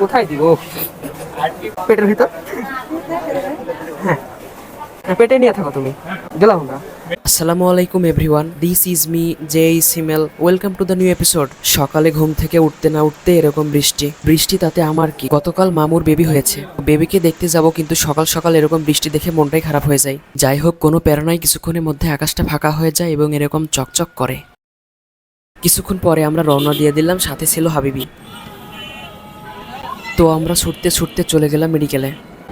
কোথায় দিব? পেটের ভিতর? হ্যাঁ। পেটে নিয়ে থাকো তুমি। গেলাম আমরা আসসালামু আলাইকুম everyone this is me J Simel welcome to the new episode সকালে ঘুম থেকে উঠতে না উঠতে এরকম বৃষ্টি। বৃষ্টি তাতে আমার কি? গতকাল মামুর বেবি হয়েছে। বেবিকে দেখতে যাব, কিন্তু সকাল সকাল এরকম বৃষ্টি দেখে মনটাই খারাপ হয়ে যায়। যাই হোক, কোনো প্যারানাই কিছুক্ষণের মধ্যে আকাশটা ফাঁকা হয়ে যায় এবং এরকম চকচক করে। কিছুক্ষণ পরে আমরা রওনা দিয়ে দিলাম, সাথে ছিল হাবিবি। তো আমরা ছুটতে ছুটতে চলে গেলাম মেডিকেলে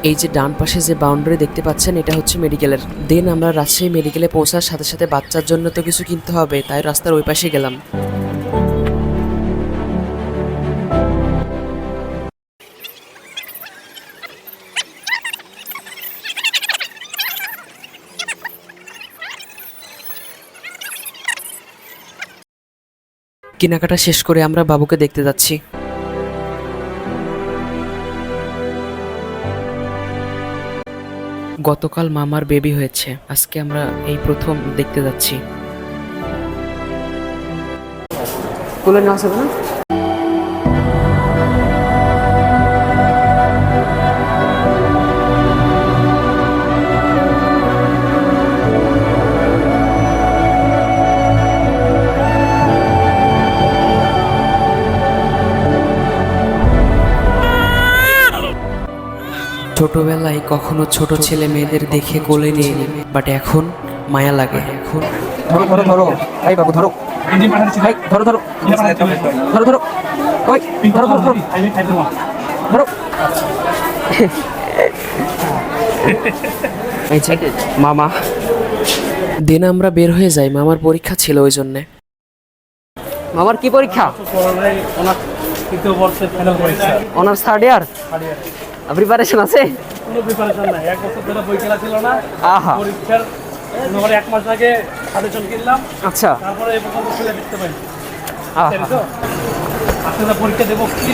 এই যে ডান পাশে যে বাউন্ডারি দেখতে পাচ্ছেন, এটা হচ্ছে মেডিকেলের দেন আমরা রাজশাহী মেডিকেলে পৌঁছার সাথে সাথে বাচ্চার জন্য তো কিছু কিনতে হবে, তাই রাস্তার ওই পাশে গেলাম। কেনাকাটা শেষ করে আমরা বাবুকে দেখতে যাচ্ছি। গতকাল মামার বেবি হয়েছে। আজকে আমরা এই প্রথম দেখতে যাচ্ছি। তুলে নেওয়া যাবে না? ছোটবেলায় কখনো ছোট ছেলে মেয়েদের দেখে কোলে নিয়ে বাট এখন মায়া লাগে। এখন ধরো ধরো ধরো। এই বাবু ধরো। ধরো ধরো। ধরো ধরো। ওই ধরো ধরো ধরো। ধরো। এই যে, মামা। দিন আমরা বের হয়ে যাই মামার পরীক্ষা ছিল ওই জন্যে। মামার কি পরীক্ষা? ওনার তৃতীয় বর্ষের ফাইনাল পরীক্ষা। অনার্স থার্ড ইয়ার প্রিপারেশন আছে? কোনো প্রিপারেশন নাই। এক বছর ধরে বই কেনা ছিল না। আহা। পরীক্ষার মোটামুটি এক মাস আগে সাজেশন কিনলাম আচ্ছা। তারপরে এই পর্যন্ত খুলে দেখতে পরীক্ষা দেবো কি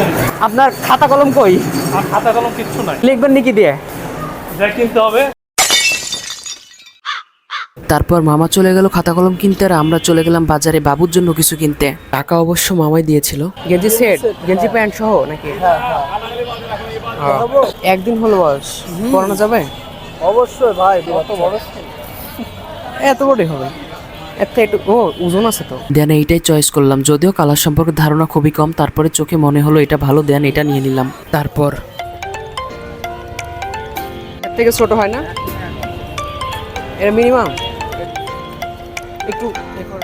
জানি আপনার খাতা কলম কই? আর খাতা কলম কিচ্ছু নাই। লিখবেন নাকি দিয়ে? যা কিনতে হবে। তারপর মামা চলে গেল খাতা কলম কিনতে আর আমরা চলে গেলাম বাজারে বাবুর জন্য কিছু কিনতে। টাকা অবশ্য মামাই দিয়েছিল। গেঞ্জি সেট? গেঞ্জি প্যান্ট সহ নাকি? ও, একদিন হলো বয়স। পড়ানো যাবে? অবশ্যই ভাই কত বড় এত বড়ই হবে। ও ওজন আছে তো। দেন এইটাই চয়েস করলাম। যদিও কালার সম্পর্কে ধারণা খুবই কম তারপরে চোখে মনে হলো এটা ভালো দেন এটা নিয়ে নিলাম। তারপর এর থেকে ছোট হয় না? এর মিনিমাম একটু দেখো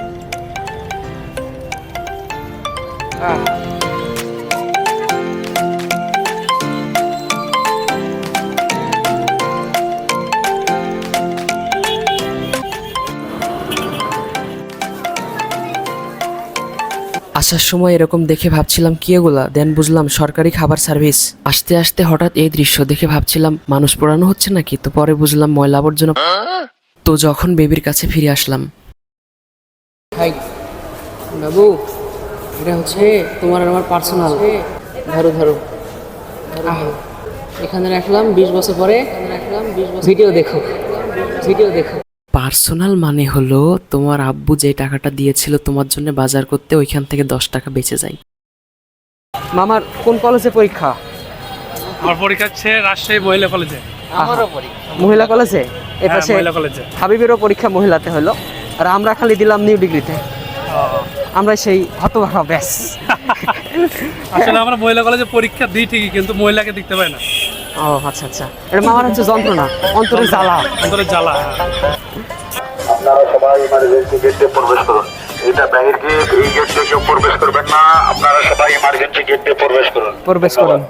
আসার সময় এরকম দেখে ভাবছিলাম কি এগুলা? দেন বুঝলাম সরকারি খাবার সার্ভিস। আসতে আসতে হঠাৎ এই দৃশ্য দেখে ভাবছিলাম মানুষ পোড়ানো হচ্ছে নাকি? তো পরে বুঝলাম ময়লা আবর্জনা তো যখন বেবির কাছে ফিরে আসলাম। হাই বাবু এটা হচ্ছে তোমার আর আমার পার্সোনাল। ধরো ধরো। আহ, এখানে রাখলাম বিশ বছর পরে রাখলাম বিশ বছর ভিডিও দেখো। ভিডিও দেখো। পার্সোনাল মানে হলো তোমার আব্বু যে টাকাটা দিয়েছিল তোমার জন্য বাজার করতে ওইখান থেকে দশ টাকা বেঁচে যায়। মামার কোন কলেজে পরীক্ষা? আমার পরীক্ষা হচ্ছে রাজশাহী মহিলা কলেজে আমারও মহিলা কলেজে এ? হ্যাঁ মহিলা কলেজে হাবিবেরও পরীক্ষা মহিলাতে হলো। আর আমরা খালি দিলাম নিউ ডিগ্রিতে আমরা সেই হতভাগা ব্যাস। আসলে আমরা মহিলা কলেজে পরীক্ষা দিই ঠিকই কিন্তু মহিলাকে দেখতে পাই না। ও আচ্ছা আচ্ছা। এটা মামার হচ্ছে যন্ত্রণা অন্তরে জ্বালা। অন্তরে জ্বালা হ্যাঁ। আপনারা সবাই ইমার্জেন্সি গেট প্রবেশ করুন। এটা বাইরে গেট এই গেট থেকে প্রবেশ করবেন না। আপনারা সবাই ইমার্জেন্সি গেট দিয়ে প্রবেশ করুন। প্রবেশ করুন।